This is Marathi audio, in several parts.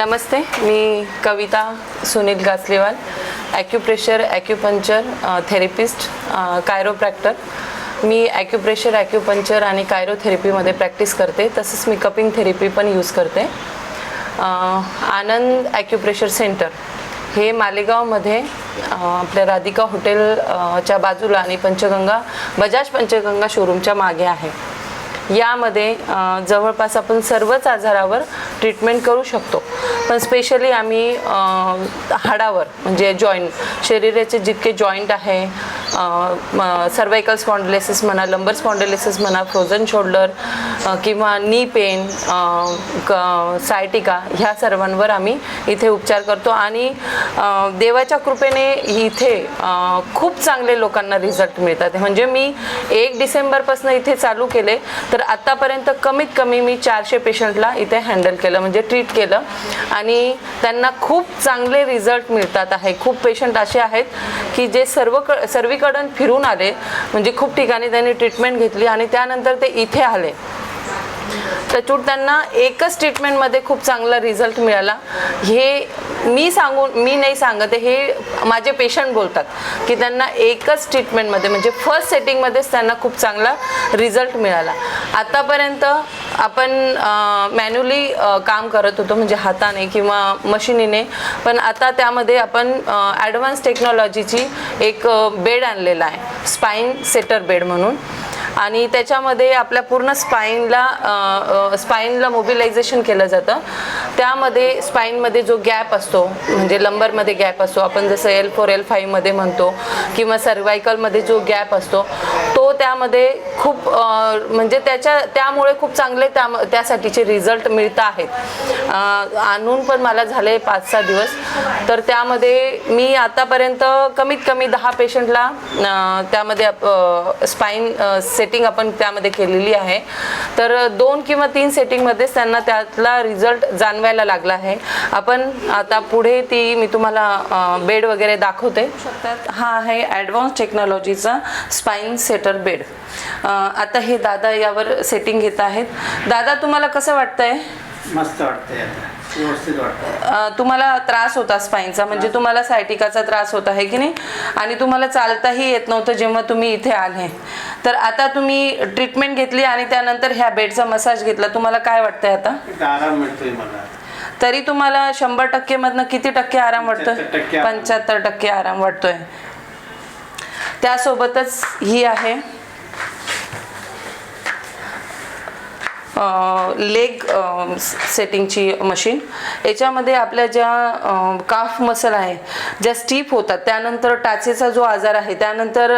नमस्ते मी Kavita Sunil Gaslewal acupressure acupuncture therapist chiropractor मी ॲक्युप्रेशर ॲक्युपंक्चर आणि कायरोथेरपीमध्ये प्रॅक्टिस करते तसंच मी कपिंग थेरपी पण यूज करते. आनंद ॲक्युप्रेशर सेंटर हे मालेगावमध्ये आपल्या राधिका हॉटेलच्या बाजूला आणि पंचगंगा बजाज पंचगंगा शोरूमच्या मागे आहे. यामध्ये जवळपास आपण सर्वच आजारावर ट्रीटमेंट करू शकतो. पण स्पेशली आम्ही हाडावर म्हणजे जॉईंट शरीराचे जितके जॉईंट आहे सर्वायकल स्पॉन्डलेसिस म्हणा लंबर स्पॉन्डलेसिस म्हणा फ्रोझन शोल्डर किंवा नी पेन सायटिका ह्या सर्वांवर आम्ही इथे उपचार करतो. आणि देवाच्या कृपेने इथे खूप चांगले लोकांना रिझल्ट मिळतात. म्हणजे मी एक डिसेंबरपासून इथे चालू केले तर आत्तापर्यंत कमीत कमी मी चारशे पेशंटला इथे हँडल केलं म्हणजे ट्रीट केलं. आणि त्यांना खूप चांगले रिझल्ट मिळतात आहे. खूप पेशंट असे आहेत की जे सर्व क सर्वीकडून फिरून आले. म्हणजे खूप ठिकाणी त्यांनी ट्रीटमेंट घेतली आणि त्यानंतर ते इथे आले. त्याच्यात त्यांना एकच ट्रीटमेंटमध्ये खूप चांगला रिझल्ट मिळाला. हे मी सांगून मी नाही सांगत हे माझे पेशंट बोलतात की त्यांना एकच ट्रीटमेंटमध्ये म्हणजे फर्स्ट सेटिंगमध्येच त्यांना खूप चांगला रिझल्ट मिळाला. आतापर्यंत आपण मॅन्युअली काम करत होतो म्हणजे हाताने किंवा मशिनीने पण आता त्यामध्ये आपण ॲडव्हान्स टेक्नॉलॉजीची एक बेड आणलेला आहे स्पाईन सेटर बेड म्हणून. आणि त्याच्यामध्ये आपल्या पूर्ण स्पाईनला स्पाईनला मोबिलायझेशन केलं जातं. त्यामध्ये स्पाईनमध्ये जो गॅप असतो म्हणजे लंबरमध्ये गॅप असतो आपण जसं एल फोर एल फाईव्हमध्ये म्हणतो किंवा सर्वायकलमध्ये जो गॅप असतो तो त्यामध्ये खूप म्हणजे त्याच्या त्यामुळे खूप चांगले त्या त्यासाठीचे रिझल्ट मिळत आहेत. आणून पण मला झाले पाच सहा दिवस. तर त्यामध्ये मी आतापर्यंत कमीत कमी दहा पेशंटला त्यामध्ये स्पाईन सेटिंग आपण त्यामध्ये केलेली आहे. तर दोन किंवा तीन सेटिंगमध्येच त्यांना त्यातला रिझल्ट जाणवायला लागला आहे. आपण आता पुढे ती मी तुम्हाला बेड वगैरे दाखवते. शकतात. हा आहे ॲडव्हान्स टेक्नॉलॉजीचा स्पाईन सेटर बेड. आता हे दादा यावर सेटिंग घेत आहेत. दादा तुम्हाला कसं वाटतंय? मस्त वाटतंय तुम्हाला त्रास होता स्पाईनचा म्हणजे तुम्हाला सायटिकाचा त्रास होता आहे की नाही? आणि तुम्हाला चालताही येत नव्हतं जेव्हा तुम्ही इथे आले. तर आता तुम्ही ट्रीटमेंट घेतली आणि त्यानंतर ह्या बेडचा मसाज घेतला. तुम्हाला काय वाटतंय आता? आराम मिळतोय मला. तरी तुम्हाला शंभर टक्के मधनं किती टक्के आराम वाटतोय? 75% आराम. पंच्याहत्तर टक्के आराम वाटतोय. त्यासोबतच ही आहे. लेग सेटिंगची मशीन याच्यामध्ये आपल्या ज्या काफ मसल आहे ज्या स्टीप होतात त्यानंतर टाचेचा जो आजार आहे त्यानंतर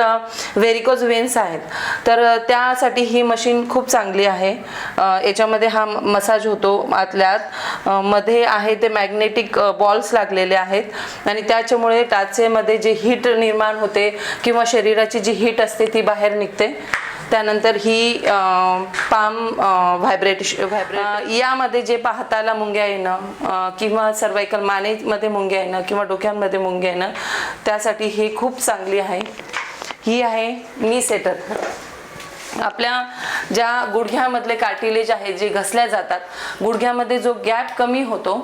व्हेरिकोज वेन्स आहेत. तर त्यासाठी ही मशीन खूप चांगली आहे. याच्यामध्ये हा मसाज होतो आतल्यात. मध्ये आहे ते मॅग्नेटिक बॉल्स लागलेले आहेत. आणि त्याच्यामुळे टाचेमध्ये जे हीट निर्माण होते किंवा शरीराची जी हीट असते ती बाहेर निघते. त्यानंतर ही पाम व्हायब्रेट व्हायब्रेट यामध्ये जे पाहताला मुंग्या येणं किंवा सर्वायकल मानेमध्ये मुंग्या येणं किंवा डोक्यांमध्ये मुंग्या येणं त्यासाठी ही खूप चांगली आहे. ही आहे मी सेटर आपल्या ज्या गुडघ्यामधले कार्टिलेज आहे जे घसल्या जातात गुडघ्यामध्ये जो गॅप कमी होतो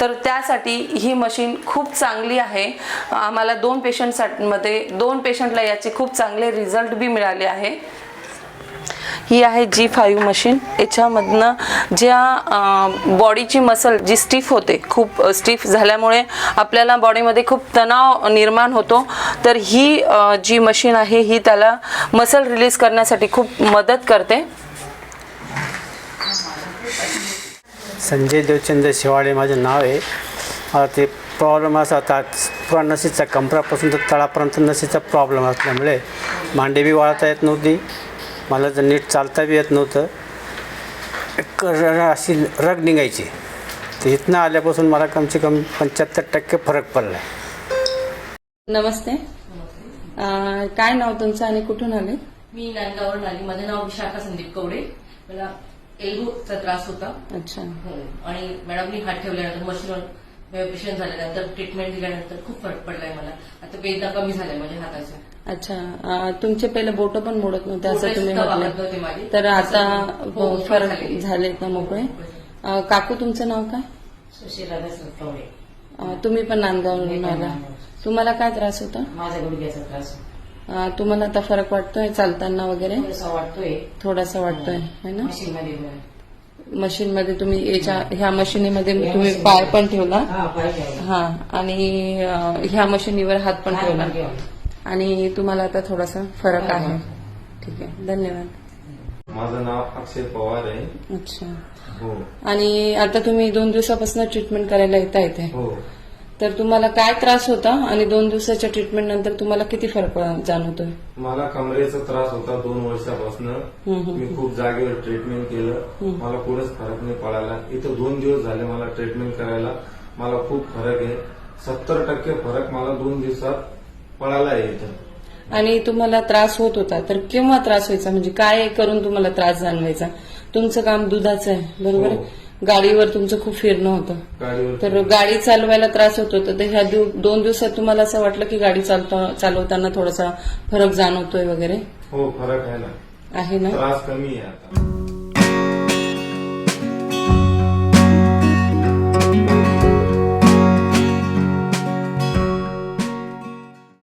तर त्यासाठी ही मशीन खूप चांगली आहे. आम्हाला दोन पेशंटसाठी मध्ये दोन पेशंटला याचे खूप चांगले रिझल्ट बी मिळाले आहे. ही आहे जी फाईव्ह मशीन. याच्यामधनं ज्या बॉडीची मसल जी स्टिफ होते खूप स्टिफ झाल्यामुळे आपल्याला बॉडीमध्ये खूप तणाव निर्माण होतो. तर ही जी मशीन आहे ही त्याला मसल रिलीज करण्यासाठी खूप मदत करते. संजय देवचंद्र शिवाळे माझं नाव आहे. ते प्रॉब्लेम असा होता पुरा कंपरापासून कमरापासून तर तळापर्यंत नशीचा प्रॉब्लेम असल्यामुळे मांडे बी वाळता येत नव्हती. मला तर नीट चालता बी येत नव्हतं. एक अशी रग निघायची. तर इथनं आल्यापासून मला कमसे कम पंच्याहत्तर टक्के फरक पडला आहे नमस्ते. काय नाव तुमचं आणि कुठून आले? मी नांदगावरून आली. माझं नाव विशाखा संदीप कवडे. मला एल्बोचा त्रास होता. अच्छा. हो. आणि मॅडमनी हात ठेवल्यानंतर मशीनवर ऑपरेशन झाल्यानंतर ट्रीटमेंट दिल्यानंतर खूप फरक पडलाय मला. आता वेदना कमी झाल्या माझ्या हाताच्या अच्छा अं, तुमचे पहिले बोट पण मोडत नव्हते असं तुम्ही वाकत म्हटलं. नव्हते माझे. तर आता हो, फरक झाले. झालेत ना मोकळे? अं, काकू तुमचं नाव काय? सुशील अं, तुम्ही पण नांदगाववरून आला तुम्हाला काय त्रास होता? माझा गुडघ्याचा त्रास. अं, तुम्हाला आता फरक वाटतोय चालताना वगैरे? थोडासा वाटतोय. थोडासा वाटतोय है. ना? मशीन मध्ये मशीन मध्ये तुम्ही याच्या ह्या मशीनीमध्ये तुम्ही पाय पण ठेवला. हा हा आणि ह्या मशीनीवर हात पण ठेवला. आणि तुम्हाला आता थोडासा फरक आहे. ठीक आहे. धन्यवाद. माझं नाव अक्षय पवार आहे. अच्छा. हो. आणि आता तुम्ही दोन दिवसापासून ट्रीटमेंट करायला येता हो. तर तुम्हाला काय त्रास होता आणि दोन दिवसाच्या ट्रीटमेंट नंतर तुम्हाला किती फरक जाणवतोय? मला कमरेचा त्रास होता दोन वर्षापासून. मी खूप जागेवर ट्रीटमेंट केलं. मला कुठेच फरक नाही पडायला. इथं दोन दिवस झाले मला ट्रीटमेंट करायला. मला खूप फरक आहे. सत्तर टक्के फरक मला दोन दिवसात पडायला आहे इथं आणि तुम्हाला त्रास होत होता तर केव्हा त्रास व्हायचा? म्हणजे काय करून तुम्हाला त्रास जाणवायचा? तुमचं काम दुधाचं आहे बरोबर? आहे? गाडीवर तुमचं खूप फिरणं होतं. तर गाडी चालवायला त्रास होत. होता तर ह्या दोन दिवसात तुम्हाला असं वाटलं की गाडी चालता चालवताना थोडासा फरक जाणवतोय वगैरे? हो फरक आहे ना. आहे ना? त्रास कमी आहे आता.